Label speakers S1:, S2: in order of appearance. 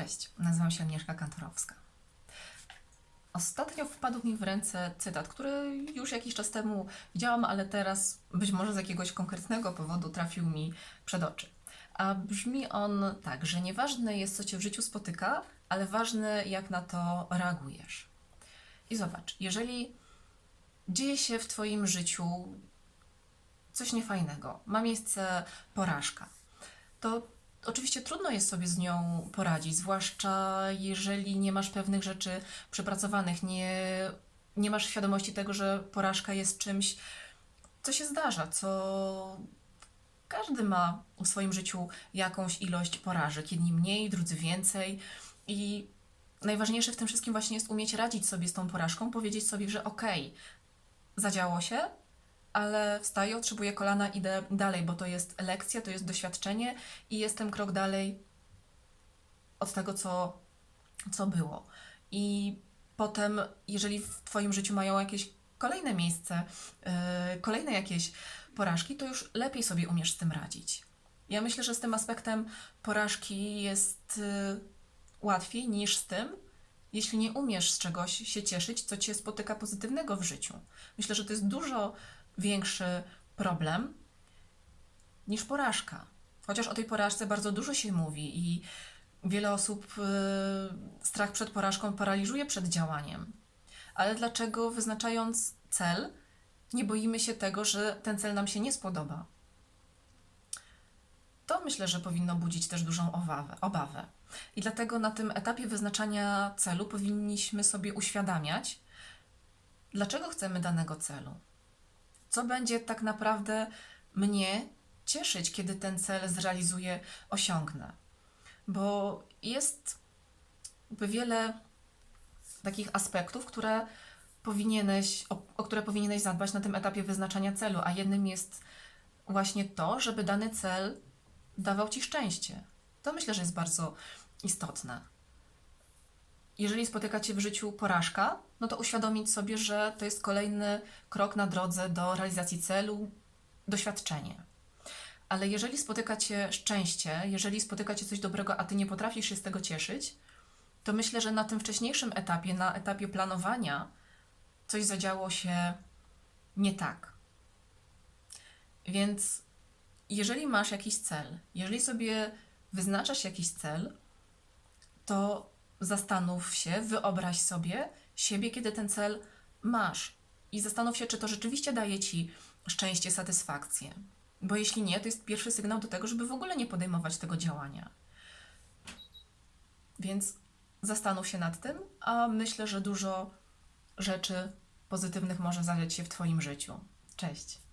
S1: Cześć, nazywam się Agnieszka Kantorowska. Ostatnio wpadł mi w ręce cytat, który już jakiś czas temu widziałam, ale teraz być może z jakiegoś konkretnego powodu trafił mi przed oczy. A brzmi on tak, że nieważne jest, co cię w życiu spotyka, ale ważne, jak na to reagujesz. I zobacz, jeżeli dzieje się w Twoim życiu coś niefajnego, ma miejsce porażka, to oczywiście trudno jest sobie z nią poradzić, zwłaszcza jeżeli nie masz pewnych rzeczy przepracowanych, nie, nie masz świadomości tego, że porażka jest czymś, co się zdarza, co każdy ma w swoim życiu jakąś ilość porażek, jedni mniej, drudzy więcej. I najważniejsze w tym wszystkim właśnie jest umieć radzić sobie z tą porażką, powiedzieć sobie, że okej, zadziało się, ale wstaję, otrzymuję kolana, idę dalej, bo to jest lekcja, to jest doświadczenie i jestem krok dalej od tego, co, co było. I potem, jeżeli w Twoim życiu mają jakieś kolejne miejsce, yy, kolejne jakieś porażki, to już lepiej sobie umiesz z tym radzić. Ja myślę, że z tym aspektem porażki jest yy, łatwiej niż z tym, jeśli nie umiesz z czegoś się cieszyć, co cię spotyka pozytywnego w życiu. Myślę, że to jest dużo większy problem niż porażka. Chociaż o tej porażce bardzo dużo się mówi i wiele osób y, strach przed porażką paraliżuje przed działaniem. Ale dlaczego wyznaczając cel, nie boimy się tego, że ten cel nam się nie spodoba? To myślę, że powinno budzić też dużą owawę, obawę. I dlatego na tym etapie wyznaczania celu powinniśmy sobie uświadamiać, dlaczego chcemy danego celu. Co będzie tak naprawdę mnie cieszyć, kiedy ten cel zrealizuję, osiągnę. Bo jest wiele takich aspektów, które powinieneś, o, o które powinieneś zadbać na tym etapie wyznaczania celu, a jednym jest właśnie to, żeby dany cel dawał ci szczęście. To myślę, że jest bardzo istotne. Jeżeli spotyka cię w życiu porażka, no to uświadomić sobie, że to jest kolejny krok na drodze do realizacji celu, doświadczenie. Ale jeżeli spotyka cię szczęście, jeżeli spotyka cię coś dobrego, a ty nie potrafisz się z tego cieszyć, to myślę, że na tym wcześniejszym etapie, na etapie planowania, coś zadziało się nie tak. Więc jeżeli masz jakiś cel, jeżeli sobie wyznaczasz jakiś cel, to zastanów się, wyobraź sobie siebie, kiedy ten cel masz. I zastanów się, czy to rzeczywiście daje ci szczęście, satysfakcję. Bo jeśli nie, to jest pierwszy sygnał do tego, żeby w ogóle nie podejmować tego działania. Więc zastanów się nad tym, a myślę, że dużo rzeczy pozytywnych może zadziać się w Twoim życiu. Cześć.